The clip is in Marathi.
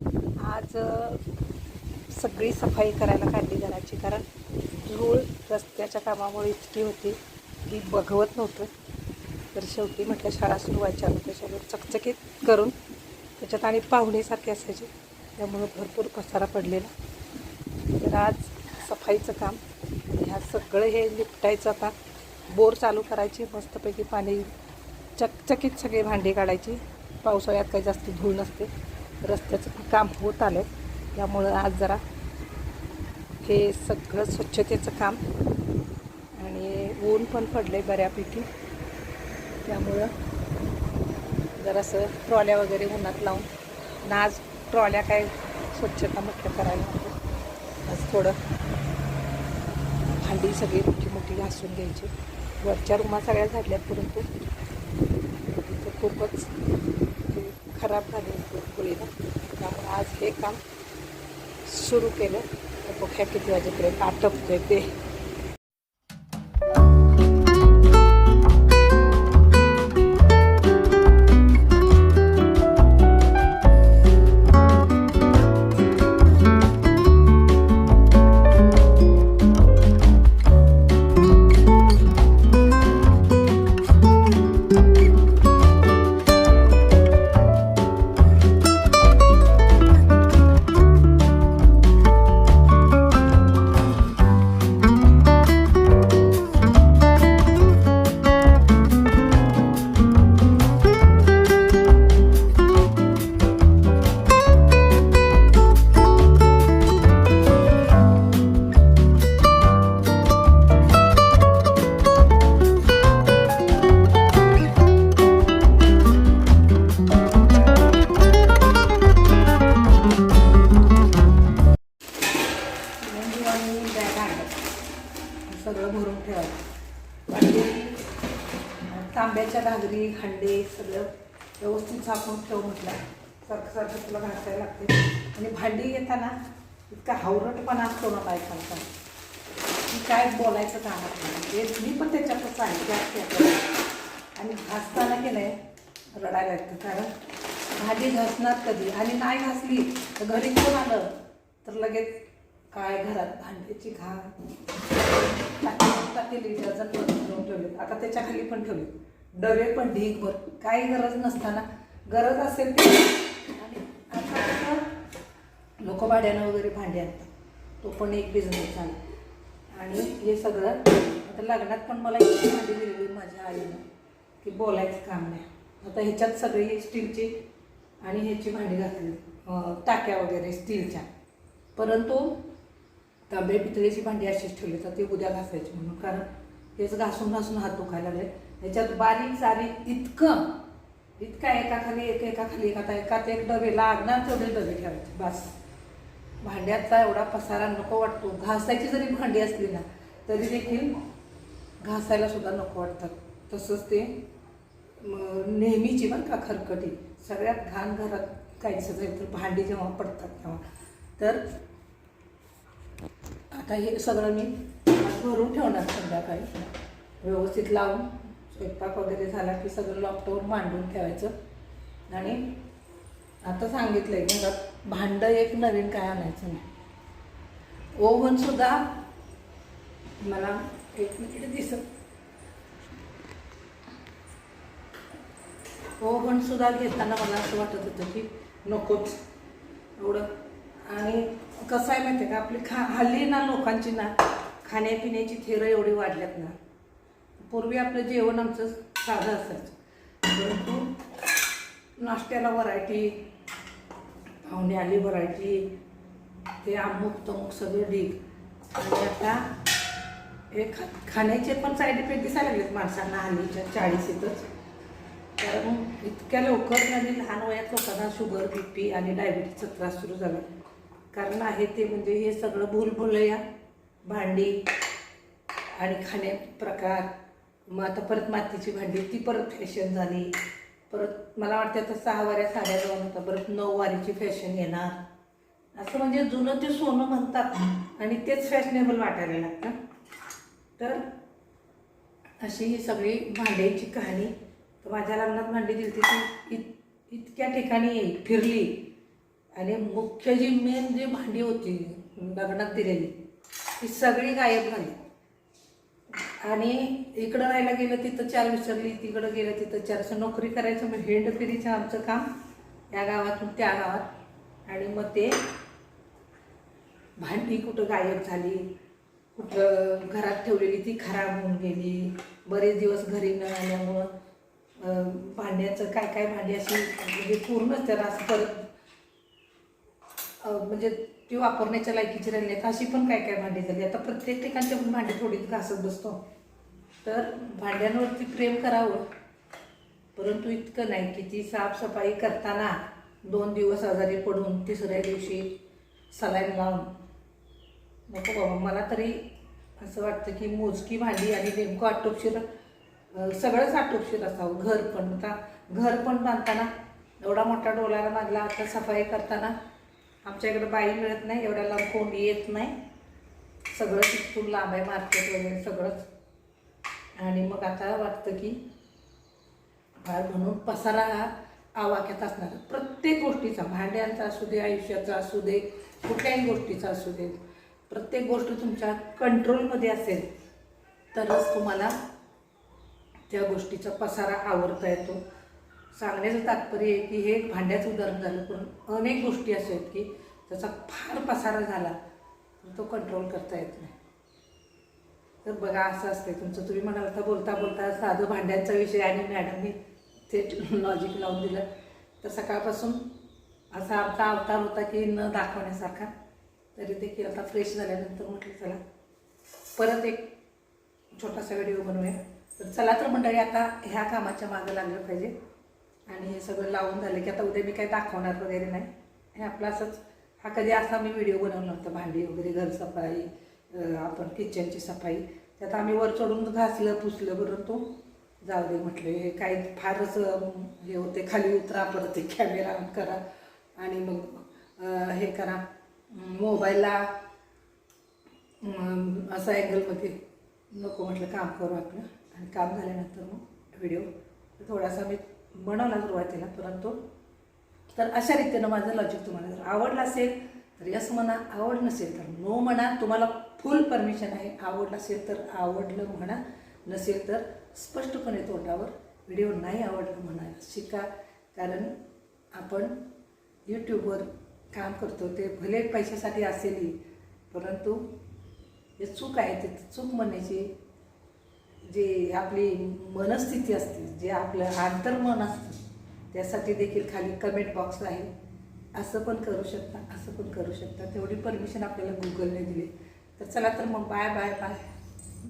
आज सगळी सफाई करायला काढली घराची कारण धूळ रस्त्याच्या कामामुळे इतकी होती की बघवत नव्हतं. तर शेवटी म्हटलं शाळा सुरू व्हायच्या त्याच्यावर चकचकीत करून त्याच्यात आणि पाहुणेसारखे असायचे त्यामुळं भरपूर पसारा पडलेला. तर आज सफाईचं काम ह्या सगळं हे निपटायचं आता. बोर चालू करायची मस्तपैकी पाणी चकचकीत सगळे भांडी काढायची. पावसाळ्यात काही जास्त धूळ नसते. रस्त्याचं काम होत आलं त्यामुळं आज जरा हे सगळं स्वच्छतेचं काम आणि ऊन पण पडले बऱ्यापैकी. त्यामुळं जरासं ट्रॉल्या वगैरे उन्हात लावून. आज ट्रॉल्या काय स्वच्छता म्हटलं करायला नको. आज थोडं भांडी सगळी मोठी मोठी घासून घ्यायची. वरच्या रुमा सगळ्या झाडल्यात परंतु खूपच ते खराब झाले पुढेला त्यामुळे आज हे काम सुरू केलं. बघ्या किती वाजेपर्यंत आटपतोय ते. सगळं भरून ठेवायचं. भांडी तांब्याच्या घागरी हांडे सगळं व्यवस्थित झाकून ठेव म्हटलं. सारखं सारखं तुला घासायला लागते. आणि भांडी येताना इतका हावरटपणा असतो ना बायकांचा. की काय बोलायचं कामात नाही. ते मी पण त्याच्यातच आहे त्यात आणि घासताना की नाही रडायला लागतं. कारण भांडी घासणार कधी? आणि नाही घासली तर घरी कोण आलं? तर लगेच काय घरात भांड्याची घाण. टाकी लिटरचा डझन ठेवले आता त्याच्याखाली पण ठेवले डबे पण ढीकभर. काही गरज नसताना. गरज असेल ते. आणि आता लोक भाड्यानं वगैरे भांडे आणतात. तो पण एक बिझनेस झाला. आणि हे सगळं आता लग्नात पण मला इतकी भांडी दिलेली माझ्या आईनं की बोलायचं काम नाही. आता ह्याच्यात सगळी स्टीलची आणि ह्याची भांडी घातली टाक्या वगैरे स्टीलच्या परंतु तांबे पितळेची भांडी अशीच ठेवली तर ते उद्या घासायची म्हणून. कारण हेच घासून घासून हात दुखायला लागले. त्याच्यात बारीक सारीक इतकं इतका एका खाली एक एका खाली एका एकात एक डबे लागणार तेवढे डबे ठेवायचे. बस. भांड्याचा एवढा पसारा नको वाटतो. घासायची जरी भांडी असली ना तरी देखील घासायला सुद्धा नको वाटतात. तसंच ते म, नेहमीची पण का खरकटी. सगळ्यात घाण घरात काहीच जाईल तर भांडी जेव्हा पडतात तेव्हा. तर आता हे सगळं मी भरून ठेवणार संध्याकाळी. व्यवस्थित लावून स्वयंपाक वगैरे झाला की सगळं लॉकडाऊन मांडून ठेवायचं. आणि आता सांगितलंय घरात भांडं एक नवीन काय आणायचं नाही. ओव्हन सुद्धा मला एक मिनिट दिसत. ओव्हन सुद्धा घेताना मला असं वाटत होतं की नकोच. एवढं. आणि कसं आहे माहिती आहे का? आपली खा हल्ली ना लोकांची ना खाण्यापिण्याची थेरं एवढी वाढल्यात ना पूर्वी आपलं जेवण आमचं साधं असायचं. परंतु नाश्त्याला व्हरायटी पाहुणे आली व्हरायटी ते अमुक तमुक सगळं ढीक आणि आता हे खा खाण्याचे पण साईड इफेक्ट दिसायला लागलेत माणसांना हल्लीच्या चाळीसीतच कारण इतक्या लवकर म्हणजे लहान वयात लोकांना शुगर बी पी आणि डायबिटीजचा त्रास सुरू झाला. कारण आहे ते म्हणजे हे सगळं भूलभुलया भांडी आणि खाणे प्रकार. मग आता परत मातीची भांडी ती परत फॅशन झाली. परत मला वाटतं आता सहा वाऱ्या साड्या जाऊन होता परत नऊ वारीची फॅशन येणार. असं म्हणजे जुनं ते सोनं म्हणतात आणि तेच फॅशनेबल वाटायला लागतं. तर अशी ही सगळी भांड्याची कहाणी. तर माझ्या लग्नात भांडी दिली ती इत इतक्या ठिकाणी फिरली. आणि मुख्य जी मेन जी भांडी होती लग्नात दिलेली ती सगळी गायब झाली. आणि इकडं राहायला गेलं तिथं चार विसरली तिकडं गेलं तिथं चार. असं नोकरी करायचं म्हणजे मग हेंडफिरीचं आमचं काम या गावातून त्या गावात. आणि मग ते भांडी कुठं गायब झाली कुठं घरात ठेवलेली ती खराब होऊन गेली. बरेच दिवस घरी न आल्यामुळं भांड्याचं काय काय भांडी अशी म्हणजे पूर्णच त्याला असं परत म्हणजे ती वापरण्याच्या लायकीची राहिली आहेत अशी पण काय काय भांडी झाली. आता प्रत्येक ठिकाणची आपण भांडी थोडीच घासत बसतो. तर भांड्यांवरती प्रेम करावं. परंतु इतकं नाही की ती साफसफाई करताना दोन दिवस आजारी पडून तिसऱ्या दिवशी सलाईन लावून. नको बाबा मला तरी असं वाटतं की मोजकी भांडी आणि नेमकं आटोपशीर सगळंच आटोपशीर असावं. घर पण. आता घर पण बांधताना एवढा मोठा डोलारा बांधला आता सफाई करताना आमच्याकडे बाई मिळत नाही एवढ्या लांब कोंडी येत नाही. सगळं तिथून लांब आहे मार्केट वगैरे सगळंच. आणि मग आता वाटतं की फार म्हणून पसारा हा आवाक्यात असणार. प्रत्येक गोष्टीचा भांड्यांचा असू दे आयुष्याचा असू दे कुठल्याही गोष्टीचा असू दे प्रत्येक गोष्ट तुमच्या कंट्रोलमध्ये असेल तरच तुम्हाला त्या गोष्टीचा पसारा आवरता येतो. सांगण्याचं तात्पर्य आहे की हे एक भांड्याचं उदाहरण झालं पण अनेक गोष्टी अशा आहेत की त्याचा फार पसारा झाला तो कंट्रोल करता येत नाही. तर बघा असं असते तुमचं तुम्ही म्हणाल तर बोलता बोलता साधं भांड्यांचा विषय आणि मॅडमनी थेट लॉजिक लावून दिलं. तर सकाळपासून असा आमचा अवतार होता की न दाखवण्यासारखा. तरी देखील आता फ्रेश झाल्यानंतर म्हटलं चला परत एक छोटासा व्हिडिओ बनवूया. तर चला तर मंडळी आता ह्या कामाच्या मागं लागलं पाहिजे. आणि हे सगळं लावून झालं की आता उद्या मी काही दाखवणार वगैरे नाही. हे आपलं असंच हा कधी असा मी व्हिडिओ बनवला होता भांडी वगैरे घर सफाई आपण किचनची सफाई. त्यात आम्ही वर चढून घासलं पुसलं परंतु जाऊ दे म्हटलं हे काही फारच हे होते खाली उतरा परत ते कॅमेरा ऑन करा. आणि मग हे करा मोबाईलला असा अँगलमध्ये नको म्हटलं काम करू आपलं. आणि काम झाल्यानंतर मग व्हिडिओ थोडासा मी बनवला सुरुवातीला परंतु तर अशा रीतीनं माझं लॉजिक तुम्हाला जर आवडलं असेल तर यस म्हणा आवड नसेल तर नो म्हणा. तुम्हाला फुल परमिशन आहे आवडलं असेल तर आवडलं म्हणा. नसेल तर स्पष्टपणे तोंडावर व्हिडिओ नाही आवडलं म्हणा शिका. कारण आपण यूट्यूबवर काम करतो ते भले पैशासाठी असेलही परंतु हे चूक आहे ते चूक म्हणण्याची जे आपली मनस्थिती असते जे आपलं आंतरमन असतं त्यासाठी देखील खाली कमेंट बॉक्स आहे. असं पण करू शकता असं पण करू शकता. तेवढी परमिशन आपल्याला गुगलने दिली. तर चला तर मग बाय बाय बाय